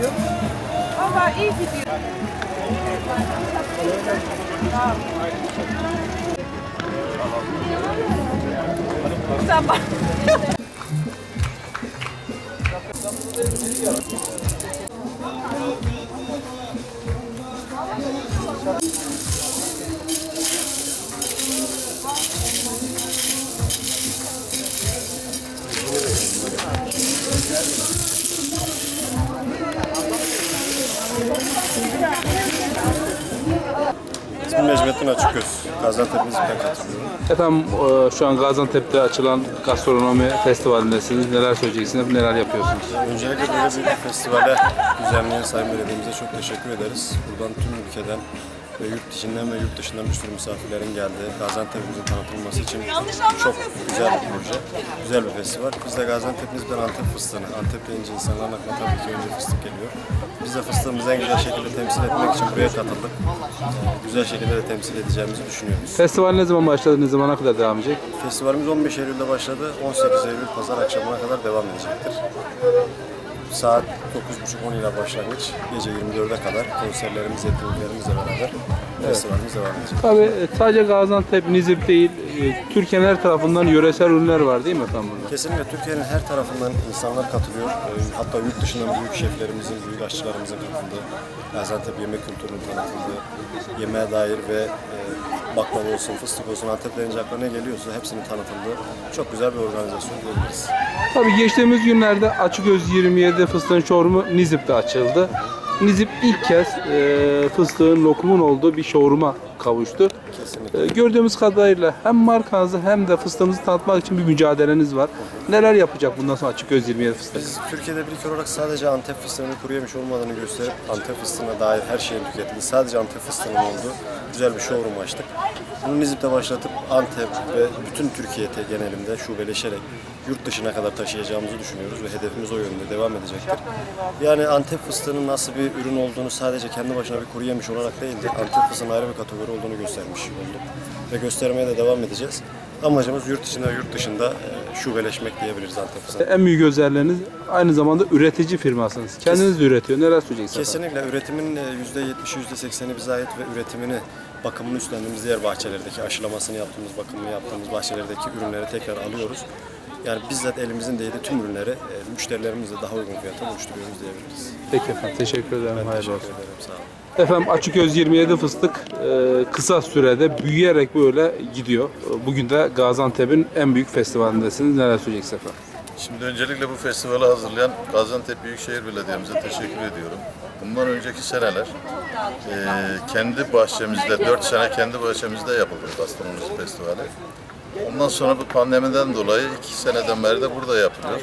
gidiyor. Valla iyi gidiyor. Tamam. İsmim Necmettin Açıköz. Gaziantep İzmir'den katılıyorum. Efendim e, şu an Gaziantep'te açılan gastronomi festivalindesiniz. Neler söyleyeceksiniz, neler yapıyorsunuz? Öncelikle böyle bir festivale düzenleyen Sayın Belediye'mize çok teşekkür ederiz. Buradan tüm ülkeden ve yurt içinden ve yurt dışından bir sürü misafirlerin geldiği Gaziantep'imizin tanıtılması için çok güzel bir proje, güzel bir festival. Biz de Gaziantep'imizden Antep fıstığını, Antep deyince insanların aklına tabii ki önce fıstık geliyor. Biz de fıstığımızı en güzel şekilde temsil etmek için buraya katıldık. Ee, Güzel şekilde de temsil edeceğimizi düşünüyoruz. Festival ne zaman başladı, ne zamana kadar devam edecek? Festivalimiz 15 Eylül'de başladı. 18 Eylül pazar akşamına kadar devam edecektir. Saat 9.30-10 ile başlangıç, gece 24'e kadar konserlerimiz, etkinliklerimizle beraber festivalimiz devam edecek. Tabii sadece Gaziantep, Nizip değil, e, Türkiye'nin her tarafından yöresel ürünler var değil mi efendim burada? Kesinlikle Türkiye'nin her tarafından insanlar katılıyor. Ee, Hatta yurt dışından büyük şeflerimizin, büyük aşçılarımızın katıldığı, Gaziantep yemek kültürünün tanıtıldığı, yemeğe dair ve e, baklava olsun, fıstık olsun, Antep denince aklına ne geliyorsa hepsinin tanıtıldığı çok güzel bir organizasyon diyebiliriz. Tabii geçtiğimiz günlerde Açıköz 27 fıstığın showroom'u Nizip'te açıldı. Nizip ilk kez e, fıstığın lokumun olduğu bir showroom'a kavuştu. Kesinlikle. E, gördüğümüz kadarıyla hem markanızı hem de fıstığınızı tanıtmak için bir mücadeleniz var. Neler yapacak bundan sonra Açıköz 27 fıstık? Biz Türkiye'de bir ülke olarak sadece Antep fıstığının kuru yemiş olmadığını gösterip Antep fıstığına dair her şeyin tüketildiği, sadece Antep fıstığının olduğu güzel bir showroom açtık. Bunu Nizip'te başlatıp Antep ve bütün Türkiye'de genelinde şubeleşerek yurt dışına kadar taşıyacağımızı düşünüyoruz ve hedefimiz o yönde devam edecektir. Yani Antep fıstığının nasıl bir ürün olduğunu sadece kendi başına bir kuru yemiş olarak değil de Antep fıstığının ayrı bir kategori olduğunu göstermiş olduk ve göstermeye de devam edeceğiz. Amacımız yurt içinde yurt dışında e, şubeleşmek diyebiliriz Antep fıstığı. En büyük özelliğiniz aynı zamanda üretici firmasınız. Kendiniz de üretiyor. Neler söyleyeceksiniz? efendim? Kesinlikle üretimin e, %70'i %80'i bize ait ve üretimini, bakımını üstlendiğimiz diğer bahçelerdeki aşılamasını yaptığımız, bakımını yaptığımız bahçelerdeki ürünleri tekrar alıyoruz. Yani bizzat elimizin değdiği tüm ürünleri e, müşterilerimizle daha uygun fiyata buluşturuyoruz diyebiliriz. Peki efendim. Teşekkür ederim. Ben Hayırlı teşekkür olsun. ederim. Sağ olun. Efendim Açıköz 27 fıstık e, kısa sürede büyüyerek böyle gidiyor. E, Bugün de Gaziantep'in en büyük festivalindesiniz. Neler söyleyeceksiniz efendim? Şimdi öncelikle bu festivali hazırlayan Gaziantep Büyükşehir Belediye'mize teşekkür ediyorum. Bundan önceki seneler eee, kendi bahçemizde, 4 sene kendi bahçemizde yapıldı gastronomi festivali. Ondan sonra bu pandemiden dolayı 2 seneden beri de burada yapılıyor.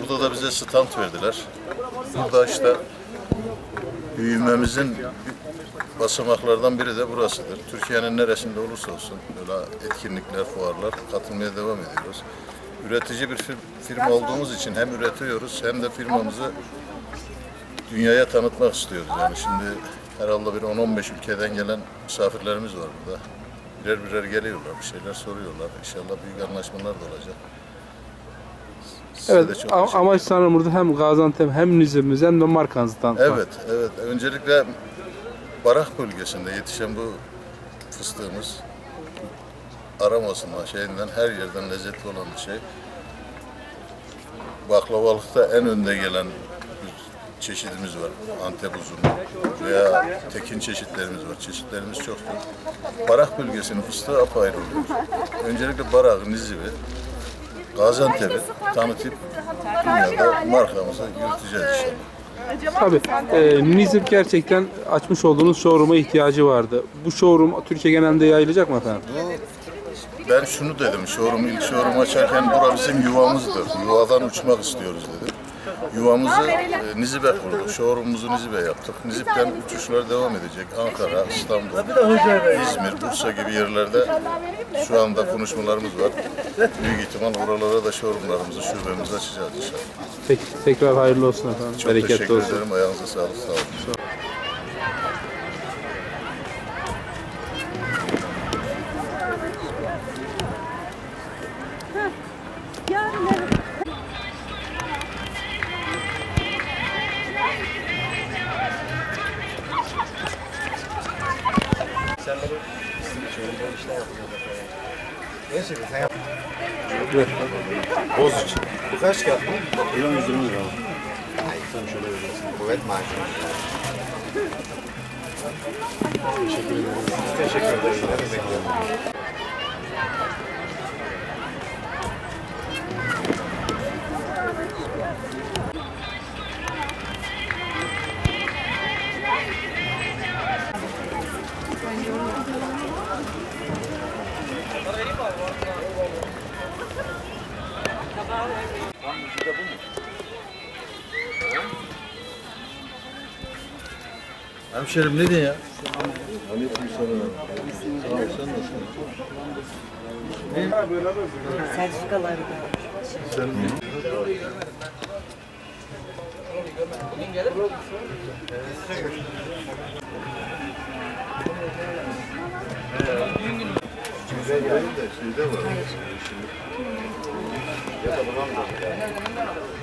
Burada da bize stand verdiler. Burada işte büyümemizin basamaklardan biri de burasıdır. Türkiye'nin neresinde olursa olsun böyle etkinlikler, fuarlar katılmaya devam ediyoruz. Üretici bir fir- firma olduğumuz için hem üretiyoruz hem de firmamızı dünyaya tanıtmak istiyoruz. Yani şimdi herhalde bir 10-15 ülkeden gelen misafirlerimiz var burada. Birer birer geliyorlar, bir şeyler soruyorlar. İnşallah büyük anlaşmalar da olacak. Size Evet çok a- teşekkür amaç sanırım burada hem Gaziantep hem Nizip'imiz hem de markanızı tanıtmak. Evet, evet. Öncelikle Barak bölgesinde yetişen bu fıstığımız aramasından, şeyinden her yerden lezzetli olan bir şey. Baklavalıkta en önde gelen çeşidimiz var. Antep uzunu veya tekin çeşitlerimiz var. Çeşitlerimiz çoktur. Barak bölgesinin fıstığı apayrı oluyor. Öncelikle Barak, Nizip'i, Gaziantep'i tanıtıp dünyada markamızı yürüteceğiz inşallah. Tabii. E, Nizip gerçekten açmış olduğunuz showroom'a ihtiyacı vardı. Bu showroom Türkiye genelinde yayılacak mı efendim? Ben şunu dedim, showroom, ilk showroom açarken bura bizim yuvamızdır. Yuvadan uçmak istiyoruz dedim. Yuvamızı e, Nizip'e kurduk. Showroom'umuzu Nizip'e yaptık. Nizip'ten uçuşlar devam edecek. Ankara, İstanbul, İzmir, Bursa gibi yerlerde şu anda konuşmalarımız var. Büyük ihtimal oralara da showroomlarımızı, şubemizi açacağız inşallah. Peki, tekrar hayırlı olsun efendim. Çok Bereketli teşekkür olsun. ederim. Ayağınıza sağlık. Sağ olun. Boz için. Bu kaç kağıt mı? Kilo 120 lira. Kuvvet maaşı. Teşekkür ederiz. Teşekkür ederiz. Ne demek ya? Hemşerim ne diyor ya? sertifikaları da. Şeyde var. Ya ごめんなさい。